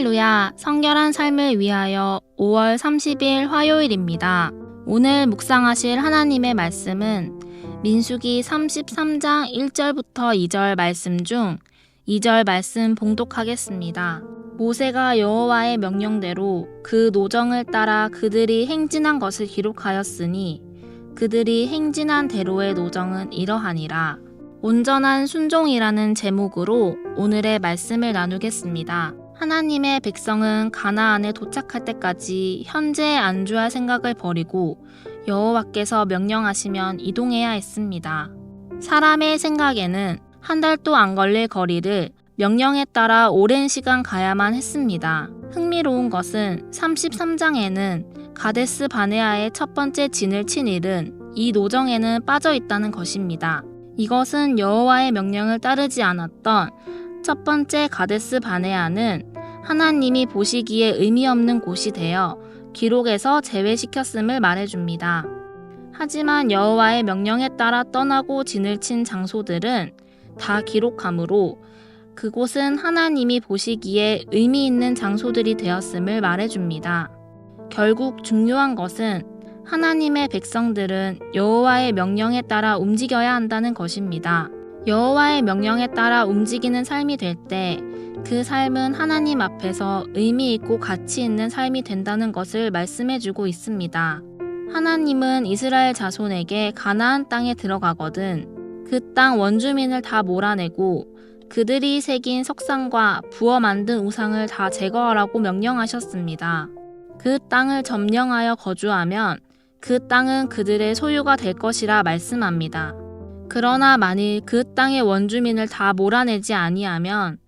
할렐루야, 성결한 삶을 위하여 5월 30일 화요일입니다. 오늘 묵상하실 하나님의 말씀은 민수기 33장 1절부터 2절 말씀 중 2절 말씀 봉독하겠습니다. 모세가 여호와의 명령대로 그 노정을 따라 그들이 행진한 것을 기록하였으니 그들이 행진한 대로의 노정은 이러하니라. 온전한 순종이라는 제목으로 오늘의 말씀을 나누겠습니다. 하나님의 백성은 가나안에 도착할 때까지 현재에 안주할 생각을 버리고 여호와께서 명령하시면 이동해야 했습니다. 사람의 생각에는 한 달도 안 걸릴 거리를 명령에 따라 오랜 시간 가야만 했습니다. 흥미로운 것은 33장에는 가데스 바네아의 첫 번째 진을 친 일은 이 노정에는 빠져 있다는 것입니다. 이것은 여호와의 명령을 따르지 않았던 첫 번째 가데스 바네아는 하나님이 보시기에 의미 없는 곳이 되어 기록에서 제외시켰음을 말해줍니다. 하지만 여호와의 명령에 따라 떠나고 진을 친 장소들은 다 기록하므로 그곳은 하나님이 보시기에 의미 있는 장소들이 되었음을 말해줍니다. 결국 중요한 것은 하나님의 백성들은 여호와의 명령에 따라 움직여야 한다는 것입니다. 여호와의 명령에 따라 움직이는 삶이 될 때 그 삶은 하나님 앞에서 의미 있고 가치 있는 삶이 된다는 것을 말씀해 주고 있습니다. 하나님은 이스라엘 자손에게 가나안 땅에 들어가거든 그 땅 원주민을 다 몰아내고 그들이 새긴 석상과 부어 만든 우상을 다 제거하라고 명령하셨습니다. 그 땅을 점령하여 거주하면 그 땅은 그들의 소유가 될 것이라 말씀합니다. 그러나 만일 그 땅의 원주민을 다 몰아내지 아니하면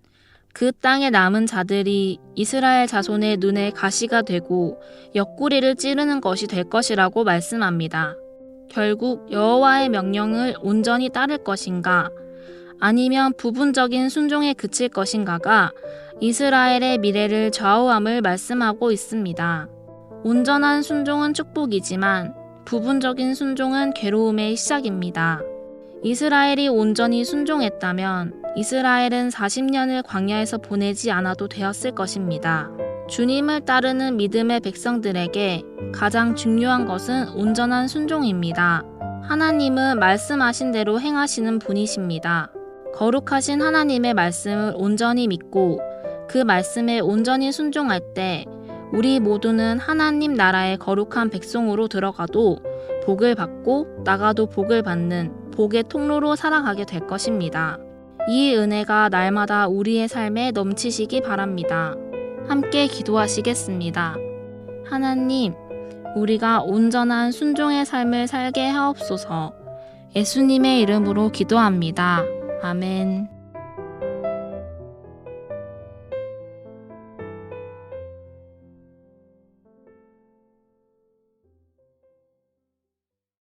그 땅에 남은 자들이 이스라엘 자손의 눈에 가시가 되고 옆구리를 찌르는 것이 될 것이라고 말씀합니다. 결국 여호와의 명령을 온전히 따를 것인가 아니면 부분적인 순종에 그칠 것인가가 이스라엘의 미래를 좌우함을 말씀하고 있습니다. 온전한 순종은 축복이지만 부분적인 순종은 괴로움의 시작입니다. 이스라엘이 온전히 순종했다면 이스라엘은 40년을 광야에서 보내지 않아도 되었을 것입니다. 주님을 따르는 믿음의 백성들에게 가장 중요한 것은 온전한 순종입니다. 하나님은 말씀하신 대로 행하시는 분이십니다. 거룩하신 하나님의 말씀을 온전히 믿고 그 말씀에 온전히 순종할 때 우리 모두는 하나님 나라의 거룩한 백성으로 들어가도 복을 받고 나가도 복을 받는 복의 통로로 살아가게 될 것입니다. 이 은혜가 날마다 우리의 삶에 넘치시기 바랍니다. 함께 기도하시겠습니다. 하나님, 우리가 온전한 순종의 삶을 살게 하옵소서. 예수님의 이름으로 기도합니다. 아멘.